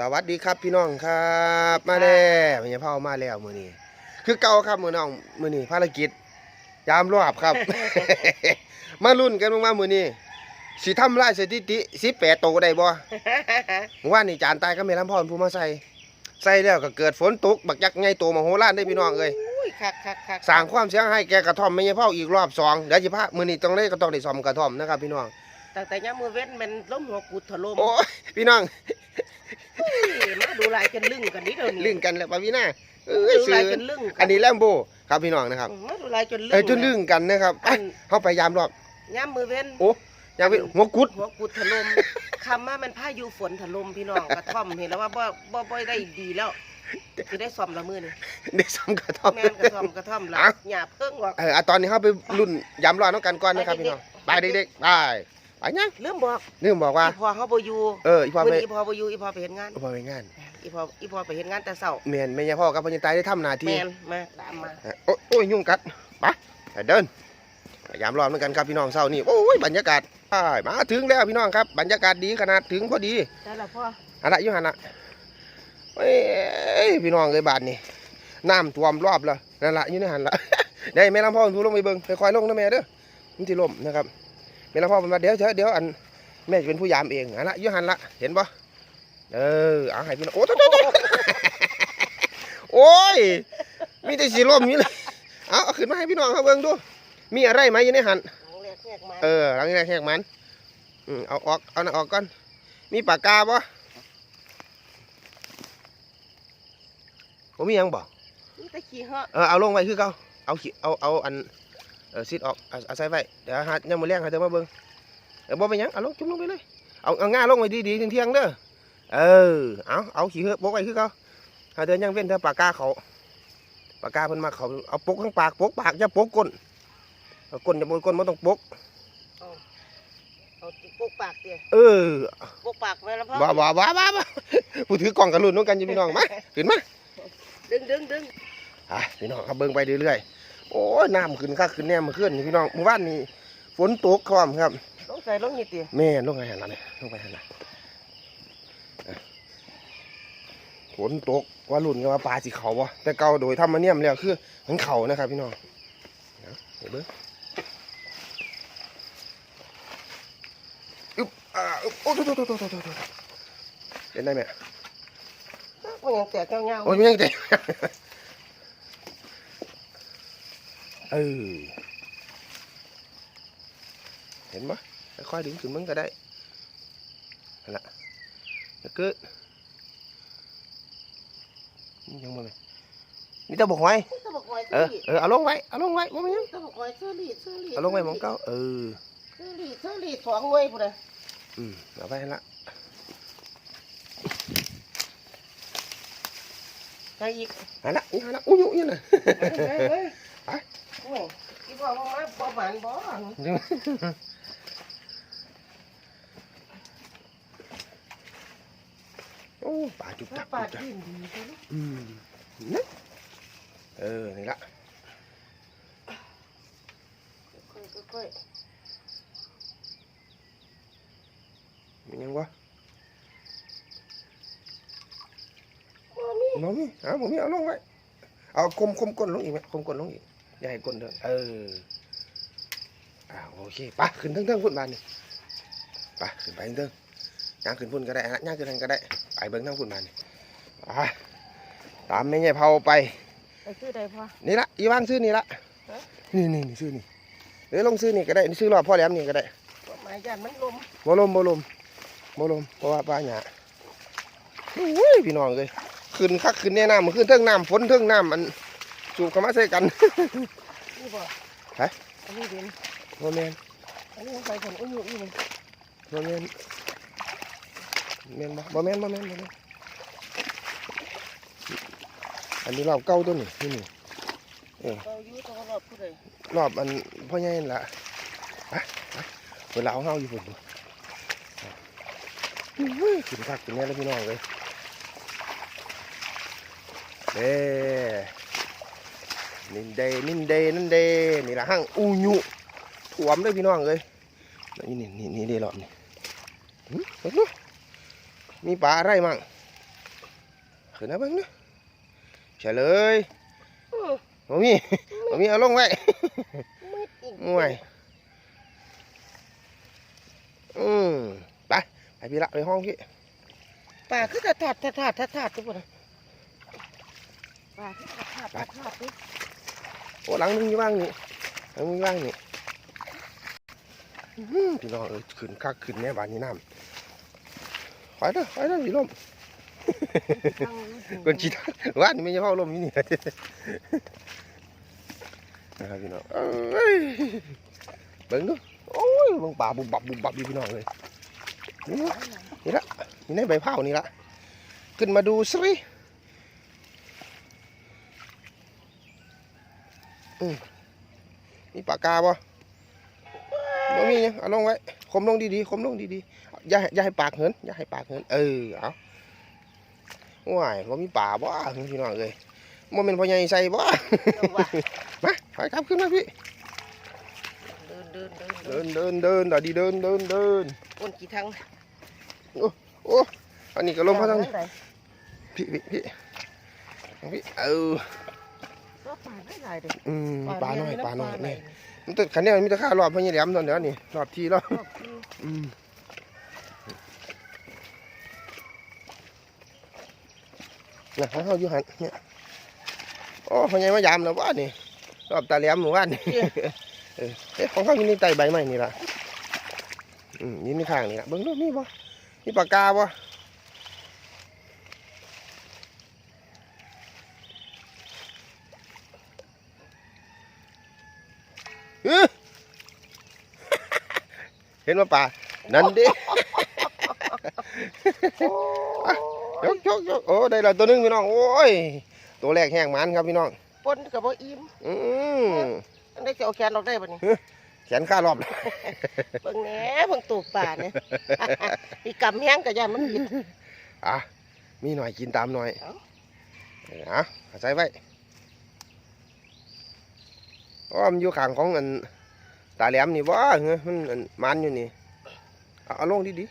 สวัสดีครับพี่น้องครับ มาแล้วมันจะพ่อมาแล้วมือนี้คือเก่าครับมือน้องมือนี้ภารกิจ ยามรอบครับ มาลุ้นกันว่ามือนี้สิทำลายสถิติสิแปดโตได้บ่เมื่อว่านนี่จานตายก็ไม่ลำพรผู้มาใส่ใส่แล้วก็เกิดฝนตกบักยักษ์ไงโตมโหฬารได้พี่น้องเอ้ยอุ้ยคักคักคักสร้างความเสียหายแก่กระท่อมไม่ใช่พ่ออีกรอบสองเดี๋ยวสิพามือนี้ต้องได้ก็ต้องได้ซ่อมกระท่อมนะครับพี่น้องตั้งแต่ยามมือเว้นมันล้มหัวกุดถล่มโอ้ยพี่น้องเฮ้ย มาดูลายกันลึ่งกันนิดเดียวนี้ลึงกันแล้วปะพี่น้าเอ้ยดูซื้ลายอกันลึ่งกัอันนี้แลมโบครับพี่น้องนะครับมาดูลายจนลึ่ง เออจนลึงกันนะครับไปอัน เข้าไปยามรอบยามมือเว้นโอ้ยามเป็นหัวกุดหัวกุดถล่มคำว่ามันพายุฝนถล่มพี่น้องกระท่อมเห็นแล้วว่าบ่บ่บ่ได้ดีแล้วคือได้ซ่อมละมือนี่ได้ซ้ำกระท่อม แม่นกระท่อมกระท่อมละเอ้าหญ้าเพิ่งออก เอออะตอนนี้เข้าไปรุ่นยามรอบน้องกันก่อนนะครับไปพี่น้องเด็กๆไปเด็กๆไป ไปยังลืมบอกลืมบอกว่าอีพอเฮาบ่อยู่เอออีพ่อมื้อไปนี้อีพอบ่อยู่อีพอไปเฮ็ดงานอีพ่อไปงานอีพออีพอไปเฮ็ดงานแต่เช้าเมียนแม่ยายพ่อกับพ่อยังตายได้ทำหน้าที่แม่นมาตามมาเออโอ้โอ้ยยุ่งกัดไปไปเดินไปยามรอบน้องกันครับพี่น้องเศร้านี่โอ้ยบรรยากาศไปมาถึงแล้วพี่น้องครับ บรรยากาศดีขนาดถึงพอดีได้ละพ่ออะไรอยู่หันละเอ้ยพี่น้องเลยบาทนี่น้ำท่วมรอบแล้วนั่นละอยู่ในหันละได้แม่ลำพ่อพูลงไปเบิ่งค่อยๆลงนะแม่เด้อมันที่ล่มนะครับ แม่ลำพ่อมันมาเดี๋ยวเถอะเดี๋ยวอันแม่จะเป็นผู้ยามเองหันละอยู่หันละเห็นปะเออเอาให้พี่น้องโอ้โตโตโตโอ้ยมีแต่สีล่มอยู่เลยเอาเอาขึ้นมาให้พี่น้องเขาเบิ่งดู มีอะไรไหมอยู่ในหันหลังแรกแรกมาเออหลังแรกแหกมันอืมเอาออกเอาน่ะออกก่อนมีปากกาปะผมมีหยังบ่นี่ตะขี้เหาะเออเอาลงไว้คือเก่าเอาขีเอาเอาอัน เออซิดออกเอาเอาใส่ไว้เดี๋ยวหายังมือแรงหาเธอมาเบิ่งเออบ่เป็นหยังเอาลงจุ่มลงไปเลยเอาเอาง่าลงไว้ดีๆเที่ยงๆเด้อเออเอาเอาขี้เหอะปกไว้คือเก่าหาเธอยังเว้นเธอปากกาเขาปากกาเพิ่นมาเขาเอาปกข้างปากปกปากอย่าปกก้นเอาก้นอย่าปกก้นมันต้องปกเอาปกปากเตี้ยเออปกปากไว้แล้วพ่อบ้าบ้าบ้าบ้าบ้าผู้ถือกล่องกันรุ่นน้องกันอยู่พี่น้องมาขึ้นมาดึงดึงดึงอะพี่น้องครับเบิ่งไปเรื่อยๆ โอ้ยน้ำขึ้นคักขึ้นแน่มาขึ้นนี่พี่น้องเมื่อวานนี้ฝนตกคอมครับลงใส่ลงนี่เตี้ยแม่ลงไปหันหลังเลยลงไปหันหลังอะฝนตกว่ารุ่นกันว่าปลาสีเขาวะแต่เก่าโดยธรรมเนียมแล้วคือมันเขานะครับพี่น้องเอาเดี๋ยวเบิ่งอึ๊บอ่าอึ๊บโอ้โหโตโตโตโตโตโตเห็นได้ไหมมันยังแตกเงาโอ้ยไม่ยังเตะ เออ เห็นปะค่อยๆดึงถึงมึงก็ได้นั่นแหละแล้วก็ยังมาเลยนี่ตะบกไว้ๆตะบกหอยเอเสื้ออลีเออเอาลงไว้เอาลงไว้ว่ามันยังตะบกหอยเสื้อลีเสื้อลีเอาลงไว้หมองเก้าเออเสื้อลีเสื้อลีสองหน่วยพุ่นน่ะอืมเอาไปให้ละใส่อีกให้ละนี่ให้ละอุ้ยอุ้ยน่ะ เฮ้ยโอ้ยอีพ่อมามาบ่หวานบ่โอ้ปลาจุบถ้าจับปาจุบจับดดินดีใช่ไหมอืมนี่เออ นี่ละค่อยมียังวะๆบ่มี น้องมีเอาผมมีเอาลงไว้ เอาคมคมก้นลงอีกไหมคมก้นลงอีก อย่าให้ก้นเด้อเอออ่าโอเคไปขึ้นเทิงเทิงพุ่นบานนี่ไปขึ้นไปเทิงย่างขึ้นพุ่นก็ได้ฮะย่างขึ้นทางก็ได้ไปเบิ้งทางพุ่นบานนี่ไปตามแม่ใหญ่เผาไปไปซื้อได้พ่อนี่ละอีวางซื้อนี่ละฮะนี่นี่นี่ซื้อนี่เดี๋ยวลงซื้อนี่ก็ได้ซื้อรอบพ่อแหลมนี่ก็ได้บ่หมายย่านมันลมบ่ลมบ่ลมบ่ลมเพราะว่าปลาหยาอุ้ยพี่น้องเลยขึ้นคักขึ้นแน่น้ำมันขึ้นเทิงน้ำฝนเทิงน้ำมัน สูบเข้ามาใส่กันนี่บ่ฮะอันนี้ดินโมเมนอันนี้ใส่ผลอุ้ยอุ้ยเลยโมเมนเมนบ่บ่แมนบ่แมนบ่แมนอันนี้รอบเก่าตัวนี่นี่นี่เราอยู่ตรงรอบผู้ใดรอบอันพ่อใหญ่นั่นละไปไปเวลาเอาเฮาอยู่พุ่นบ่อุ้ยขึ้นคักขึ้นแน่แล้วพี่น้องเลยเด้ นินเดนินเดนินเดนี่ละห้างอูยุถ่วมเลยพี่น้องเลยนี่นี่นี่นี่เดหลอนี่มีปลาอะไรมั่งขึ้นนะบิ่งเด้อเฉลยอื้อบ่มีบ่มีเอาลงไว้มวยอืมไปไปพี่ละไปห้องพี่ปลาคือจะถาดถาดถาดถาดถาดทุกคนปลาคือจะถาดถาดถาดนี่โอ้หลังมึงอยู่ว่างนี่หลังมึงอยู่ว่างนี่อื้อหือพี่น้องเอ้ยขึ้นคักขึ้นแน่บานนี้น้ำไปเด้อไปเด้อพี่ลมคนจีทันว่านนี่ไม่ใช่พ่อลมอยู่นี่นะครับพี่น้องเอ้ยเบิ่งดูโอ้ยเบิ่งป่าบุบบับบุบบับอยู่พี่น้องเลยนี่นะนี่ละนี่ในใบเผานี่ละขึ้นมาดูสิ มมีปากกาบ่บ่มีเนี่ยเอาลงไว้คมลงดีๆคมลงดีๆอย่าให้อย่าให้ปากเหินอย่าให้ปากเหินเออเอาว้ายบ่มีป่าบ่พี่น้องเอ้ยบ่แม่นพ่อใหญ่ใส่บ่เอาว่ะมาถอยกลับขึ้นมาพี่เดินเดินเดินเดิเดินนเดินเดินดอดีเดินเดินเดินอ้นกี่ทั้งโอ้อันนี้ก็ลมมาทางนี้ไหนพี่พี่พี่ทางพี่เออก็ ปลาไม่ได้เด้อืมปลาน้อยเปลาน้อยไหนี่มันแต่คันนี้มันมีแต่ค่ารอบพ่อใหญ่แหลมตอนเดี๋ยวนี่รอบที่แล้วรอบที่อืมนะของเฮาอยู่หันเนี่ยโอ้พ่อใหญ่มายามแล้วว่านี่รอบตาแหลมหมู่บ้านนี่เออเอ๊ะของเขาอยู่ในใต้ใบไม้นี่ล่ะอืมนี่มีข้างนี่ล่ะเบิ่งดูมีบ่มีปากกาบ่ เห็นว่าป่านั่นดิยกยกยกโอ้ได้แล้วตัวหนึงพี่น้องโอ้ยตัวแรกแห้งมันครับพี่น้องปนกับบ่อิ่มอืมอันนี้จะเอาแขนออกได้ปะนี่แขนข้ารอบเลยเบิ่งแหน่เบิ่งตูบป่าเนี่ยอีกำแห้งก็ย่านมันผิดอะมีหน่อยกินตามหน่อยเอ้าเอออะเอาใส่ไว้อ๋อมันอยู่ข้างของอัน ตาแหลมนี่บ่เฮ้ยมันอันมันอยู่นี่เอาเอาลงดี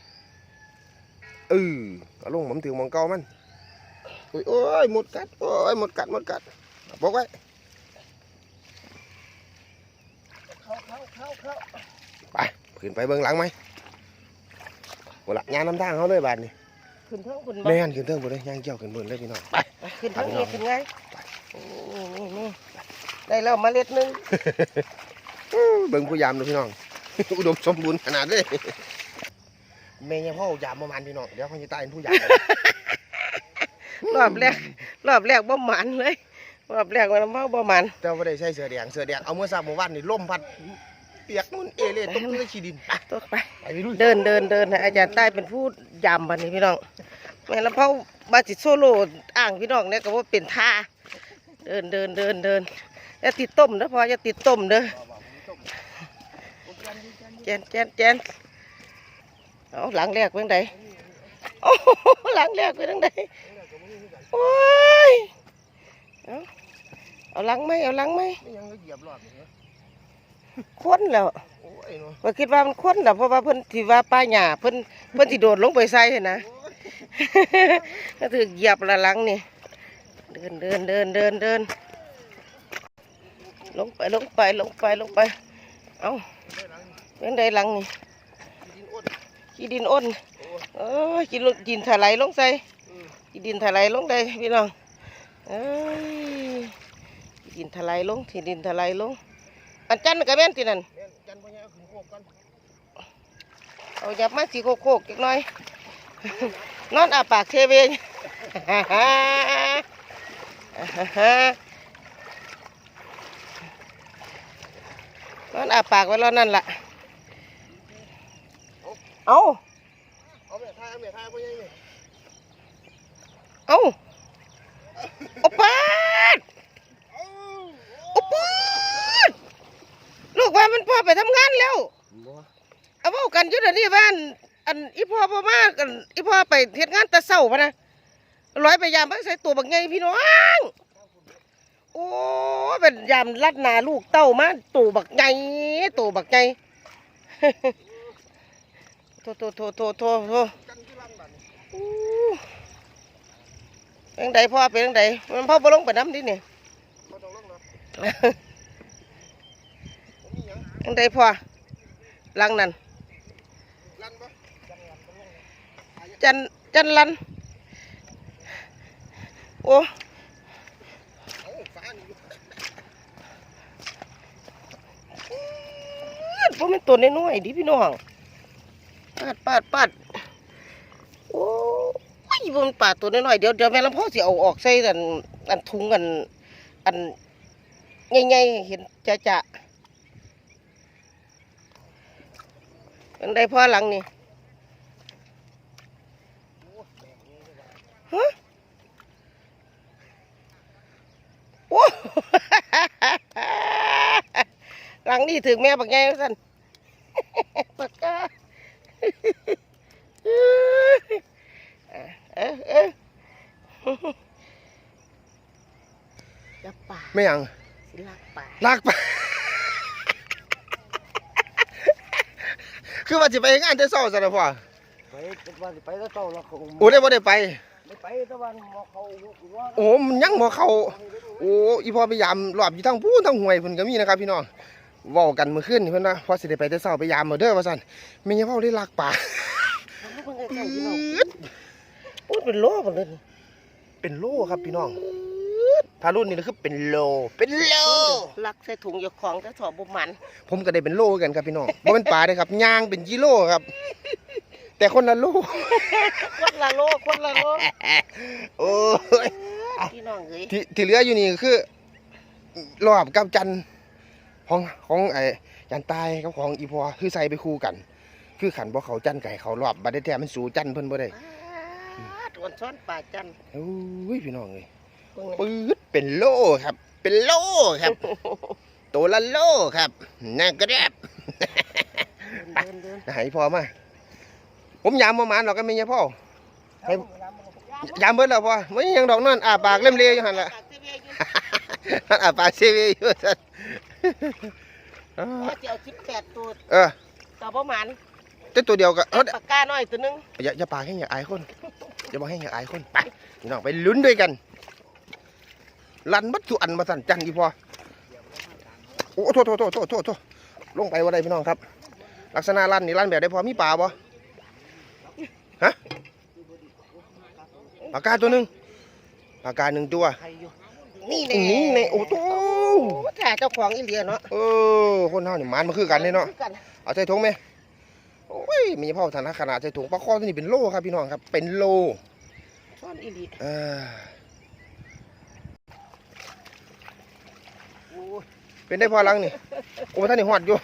ๆเออเอาลงผมถึงหมองเก่ามันโอ้ยโอ้ยหมดกัดโอ้ยหมดกัดหมดกัดเอาบอกไว้เข้าเข้าเข้าเข้าไปขึ้นไปเบิ่งหลังไหมโอ้ละยางน้ำทางเขาเลยบาดนี่ขึ้นเทิงขึ้นบ่แม่นขึ้นเทิงบนเลยยางเกี่ยวขึ้นบนเลยพี่น้องไปขึ้นเทิงไปนี่ไปขึ้นไงนี่นี่นี่ได้แล้วเมาเล็ดหนึงอื้อ เบิ่งผู้ยามดูพี่น้อง อุดมสมบูรณ์ขนาดเลยแม่ยังพ่อยามประมาณพี่น้อง เดี๋ยวเขาจะตายเป็นผู้ยามรอบแรกรอบแรกบ่หมันเลยรอบแรกมันเมาบ่หมันแต่ว่าได้ใช้เสือแดงเสือแดงเอาเมื่อสามเมื่อวานนี่ลมพัดเปียกนู่นเอเล่ตกที่ขี้ดินไปตัวไปไปไปดูเดินเดินเดินให้อาจารย์ใต้เป็นผู้ยำบัดนี้พี่น้องแม่ลำเผาบาจิโซโลอ่างพี่น้องเนี่ยก็ว่าเป็นท่าเดินเดินเดินเดินอย่าติดต้มนะพออย่าติดต้มเด้อแจนแจนแจนเอาหลังแรกเป็นไงโอ้หลังแรกเป็นไงโอ้ยเอาเอาหลังไหมเอาหลังไหมไม่ยังก็เหยียบรอบนี่เหรอค้นแล้วว่าคิดว่ามันค้นแล้วเพราะว่าเพิ่นที่ว่าป้าหญ้าเพิ่นเพิ่นที่โดดลงไปใส่หั่นนะก็ถือเหยียบละหลังนี่เดินเดินเดินเดินเดินลงไปลงไปลงไปลงไป เอา เป็นไดหลังนี่ดินอ้นขี้ดินอ้นเออขี้ลงดินถลายลงใส่ขี้ดินถลายลงได้พี่น้องเอ้ยขี้ดินถลายลงขี้ดินถลายลง อันจันทร์กับแม่นที่นั่นแม่นจันพ่อใหญ่เอาขึ้นโคกก่อนเอาหยับมาสีโคกโคกๆจักหน่อย นอนอาปากเทเวงนอนอาปากไว้แล้วนั่นล่ะ เอาเอาแม่ทายเอาแม่ทายพ่อใหญ่นี่เอาโอปาดเอาปาดลูกว่ามันพ่อไปทำงานแล้ว บ่เอาเว้ากันอยู่เดี๋ยวนี้ว่านอันอีพ่อพ่อมากอันอีพ่อไปเฮ็ดงานแตะเช้าพะนะร้อยไปยามบักใส่ตัวบักใหญ่พี่น้อง โอ้เป็นยามลัดหนาลูกเต้ามาตัวบักใหญ่ตัวบักใหญ่โทโทโทโทโทโทกันที่ลังบัดนี่อู้เป็นจังไดพ่อเป็นจังไดมันพ่อบ่ลงไปน้ำดิเนี่ยบ่ต้องลงเนาะผมมีหยังจังไดพ่อหลังนั้นลั่นบ่จันจันลันโอ้เอ้าฟ้านี่อยู่พวกมันตัวน้อยๆดิพี่น้องปาดปาดปาดโอ้ยพวกมันป่าตัวน้อยๆเดี๋ยวเดี๋ยวแม่ลำพ่อสิเอาออกใส่อันอันถุงอัน อันใหญ่ๆเห็นจะจะยังได้พ่อหลังนี่ฮะโอ้หลังนี่ถึงแม่บักไงสันปากกา เออเออจะป่าไม่ยังสิลักป่าลากไป คือว่าสิไปงานแต่เช้าซะนะพ่อไปวันไปแล้วเจ้าแล้วเขาโอ้ได้บ่ได้ไป ไม่ไปแต่วันมอเขาว่าโอ้มันยังบ่เข้าโอ้อีพ่อพยายามรอบอยู่ทั้งพูนทั้งห่วยเพิ่นก็มีนะครับพี่น้อง เว้ากันเมื่อคืนนี่เพิ่นว่าพอสิได้ไปแต่เช้าไปยามเอาเด้อว่าซั่นแม่ยายเว้าได้ลักป่าทำให้เพิ่งใกล้ๆพี่น้องพูดเป็นโลหมดเลยนี่เป็นโลครับพี่น้องถ้ารุ่นนี้ก็คือเป็นโล เป็นโล ลักใส่ถุงอยาของแต่ถอบุมัน ผมก็ได้เป็นโลกันครับพี่น้องบ่เป็นปลาเด้อครับย่างเป็นกิโลครับ แต่คนละโลคนละโลคนละโลโอ้ยพี่น้องเอ้ยที่ที่เหลืออยู่นี่คือรอบกับจัน ของของไอ้จันตายกับของอีพอคือใส่ไปคู่กัน คือขันบ่เขาจันไก่เขารอบบัดได้แท้มันสู่จันเพิ่นบ่ได้ปาดอ่อนซ้อนป่าจันโอ้ยพี่น้องเอ้ยเบิ่งปื๊ดเป็นโลครับ เป็นโลครับ ตัวละโลครับน่ากระแดบเดินเดินให้พ่อมาผมยามประมาณหรอกก็ไม่ใช่พ่อให้ยามเบิดแล้วพ่อไม่ยังดอกนั่นอาปากเล่มเลียอยู่หั่นล่ะปากเสียเวียอยู่อาปากเซเวอยู่ซั่น ว่าจะเอาสิบแปดตัวเออต่อประมาณแต่ตัวเดียวก็เอ้าปากกาน้อยตัวหนึงอย่าอย่าปากให้อย่าอายคนอย่าบอกให้อย่าอายคนไปพี่น้องไปลุ้นด้วยกันลันบัดสุอันมาสั่นจันอีพอโอ้โทษโทษโทษโทษโทษโทษลงไปว่าได้พี่น้องครับ ลักษณะลันนี่ลันแบบได้พอมีป่าบ่ฮะปากกาตัวหนึ่งปากกาหนึ่งตัว ใครอยู่นี่ตรงนี้ในโอ้โตโอ้ถ่าเจ้าของอีเหลียเนาะเออคนเฮานี่มันมาคือกันเลยเนาะคือกันเอาใส่ถุงไหมโอ้ยมีเผาฐานะขนาดใส่ถุงปลาคอตัวนี้เป็นโลครับพี่น้องครับ เป็นโลซ้อนอีหลีเออโอ้ยเป็นได้พอลังนี่โอ้ท่านนี่หอดอยู่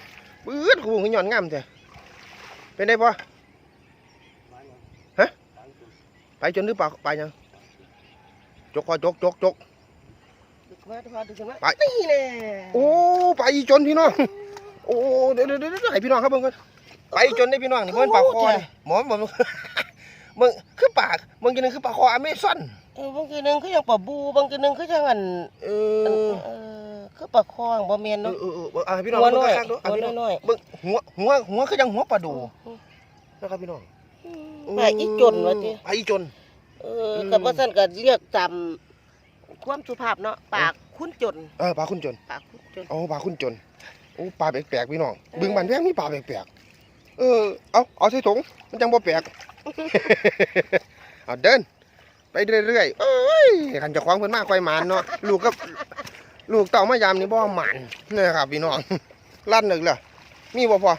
ปื๊ดกูขึ้นหย่อนงามจ้ะเป็นได้พอฮะไปจนหรือเปล่าไปยังจกพอจกจกจกดึก มาดึกมาดึกมาไป นี่แน่โอ้ไปจนพี่น้อง โอ้เดี๋ยวเดี๋ยวเดี๋ยวให้พี่น้องครับเบิ่งก่อนไปจนได้พี่น้องนี่มันปลาคอนี่หมอมันบอกมึงคือปากมึงกินนึงคือปลาคออเมซอนเออบางทีหนึงคือยังปลาบูบางทีหนึงคือจังอันเออันอเออคือปลาคองบ่แม่นเอเนาะ อเออเออเบิ่งอะให้พี่น้องหัวเบิ่งน้อยข้างๆดูอะหัวพี่น้องน้อยเบิ่งหัวหัวหัวคือจังหัวปลาดูนะครับพี่น้องปลาอีจนว่าติปลาอีจนเออกับว่าซั่นก็เรียกตาม ความสุภาพเนาะปากคุ้นจน เออปลาคุณจนปากคุ้นจน โอ้ปลาคุณจนโอ้ปลาแปลกๆพี่น้องบึงบันแพงมีปลาแปลกๆเออเอาเอาใส่ถุงมันจังบ่แปลก เอาเดิน ไปเรื่อยๆเอ้ยขันเจะคว้าของเพิ่นมากค่อยหมานเนาะลูกก็ลูกเต่ามายามนี่บ่หมานนะครับพี่น้อง ลั่นหนึ่งเลยมีบ่พอ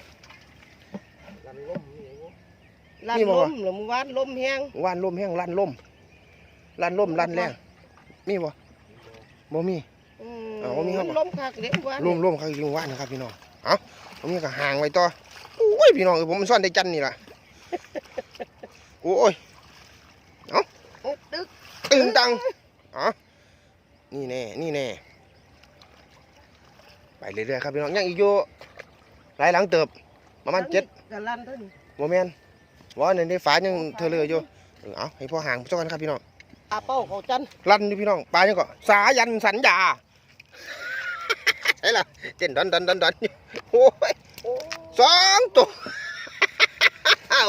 ลั่นนี่บ่ลวะมหรือมื้อวานลมแห้งว่านลมแห้งลั่นลมลั่นลมลั่นแรง มีบ่บ่มีอืเอาบ่มีครับนลมคักเด้มื้อวานร่วมร่วมเขายิงว่านนะครับพี่น้อง เอาผมนี่ก็ห่างไว้ต่อโอ้ยพี่น้องเอ้ยผมมันซ่อนได้จันนี่ล่ะ โอ้ย ตึกตึงตังเอ๋อนี่แน่ นี่แน่ ไปเรื่อยๆครับพี่น้อง ยังอีกอยู่หลายหลังเติบ ประมาณเจ็ดกะลั่นเท่านี้ โมเมนว่าในในฝายังเธอเลยอยู่ เออเอาให้พ่อห่างเจ้ากันครับพี่น้อง อาเป้าเขาจันลั่นดิพี่น้องปลายังก็สายันสัญญาใช่ล่ะเต้นดันดันดันดันอยู่โอ้ยโอ้สองตัว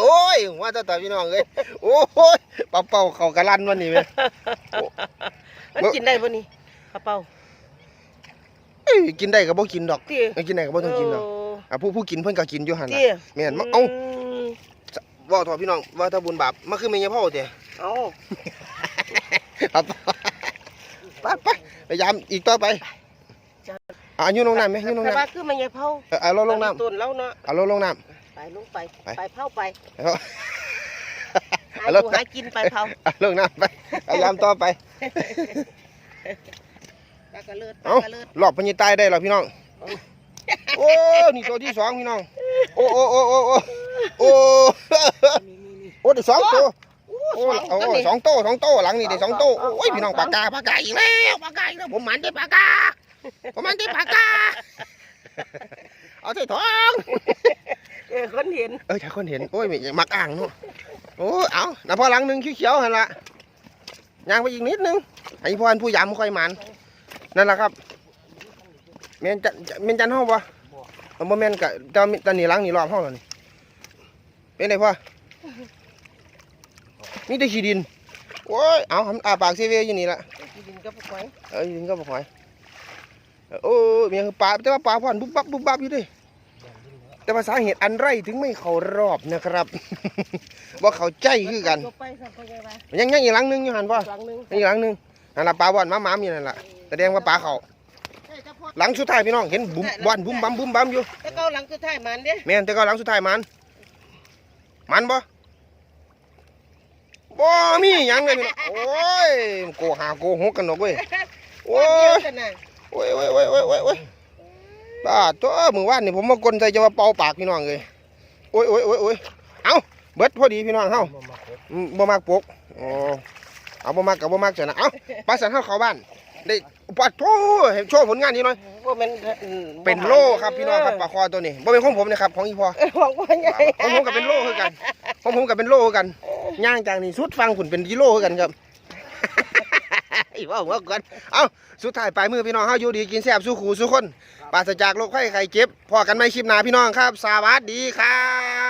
โอ้ยว่าแต่ต่อพี่น้องเอ้ยโอ้ยเป่าเป่าเขากระลันวันนี้แม่มันกินได้บ่นี่กระเป๋าเอ้ยกินได้ก็บ่กินดอกเตี้ยเอ้ยกินได้ก็บ่ต้องกินดอกอะผู้ผู้กินเพิ่นก็กินอยู่หั่นล่ะเตี้ยแม่นมาเอ้าว่าต่อพี่น้องว่าถ้าบุญบาปมาคือแม่ยายพ่อเด้เอา ครับไปไปพยายามอีกต่อไปอะอยู่ลงน้ำไหมอยู่ลงแต่น้ำว่าคือมันยังเผาเออเอาลงลงน้ต้นแล้วเนาะำเอาลงลงน้ไปลงไปไป ไปเผาไปำเอาหาเอาอแล้วยู่หากินไปเผาเอาลงน้ำไปพยายามต่อไป ปลากระเลิดปเอ้าลากระเลิดรอบพญาตายได้แล้วพี่น้อง โอ้ นี่ตัวที่สองพี่น้อง โอ้โอ้โอ้โอ้โอ้โอ้ นี่นี่นี่โอ้ได้สองตัว โอ้โอ้สองโอ้ตัวนี่สองโตสองโตหลังนี่ได้สองโตโอ้ยพี่น้องปากกาปากกาอีกแล้วปากกาอีกแล้วผมหมันได้ปากกาผมหมันได้ปากกาเอาใส่ท้องเออคนเห็นเออถ้าคนเห็นโอ้ยไม่มักอ่างเนาะโอ้ยเอาน่ะพอหลังหนึ่งเขียวๆหันละย่างไปอีกนิดนึงไอ้พรผู้ยามค่อยหมันนั่นแหละครับเมนจันเมนจันห้องปะเออบ่แม่นกะตอนตอนนี้หล้างนี่รอบห้องแล้วนี่เป็นไงพ่อ มีแต่ขี้ดินโอ้ยเอาทำอาปากเซเวอยู่นี่ละกินดินกับหอยเอ้ยดินก็บ่หอยเออโอ้ยเมียคือปลาแต่ว่าปลาพ่อนบุบบับบุบบับอยู่เดิแต่ว่าสาเหตุอันไรถึงไม่เข้ารอบนะครับว่าเขาใจคือกันยไปสักคนใหญ่ไปยังยังอีกหลังหนึงอยู่หันป่ะหลังหนึงอีกหลังหนึงนั่นละปลาบ่อนมาหมามอยู่นั่นละแสดงว่าปลาเขาใช่เฉพาะหลังสุดท้ายพี่น้องเห็นบุ้มบ่อนบุ้มบัมบุ้มบัมอยู่แต่เก้าหลังสุดท้ายมันเด้แม่นแต่ก็หลังสุดท้ายมันมันบ่ บ่มีหยังเลยพี่น้องโอ้ยโกหาโกหกกันดอกเว้ยโอ้เดียวยกันน่ะโอ้ยโอ้ยโอ้ยโอ้ยโอ้ยโอ้ยป้าตัวมือว่านนี่ผมมากลใส่จะมาเป่าปากพี่น้องเลยโอ้ยโอ้ยโอ้ยโอ้ยเอาเบิดพอดีพี่น้องเฮามามาครบอืมบ่มักปกอ๋อเอาบ่มักกับบ่มักจ้ะนะเอาไปสันเฮาเข้าบ้าน ได้ปัดโธ่ให้โชว์ผลงานนิดหน่อย ว่ามันอืมเป็นโลครับพี่น้องครับปลาคอตัวนี้บ่เป็นของผมนะครับของอีพ่อเออของพ่อใหญ่ของผมก็เป็นโลคือกันของผมก็เป็นโลคือกันย่างจากนี่สุดฟังขุนเป็นกิโลคือกันครับอีว่าหัวก่อนเอาสุดท้ายปลายมือพี่น้องเฮาอยู่ดีกินแซ่บสู้ขู่สู้คนปราศจากโรคไข้ไข้เจ็บพอกันไม่คลิปหน้าพี่น้องครับ สวัสดีครับ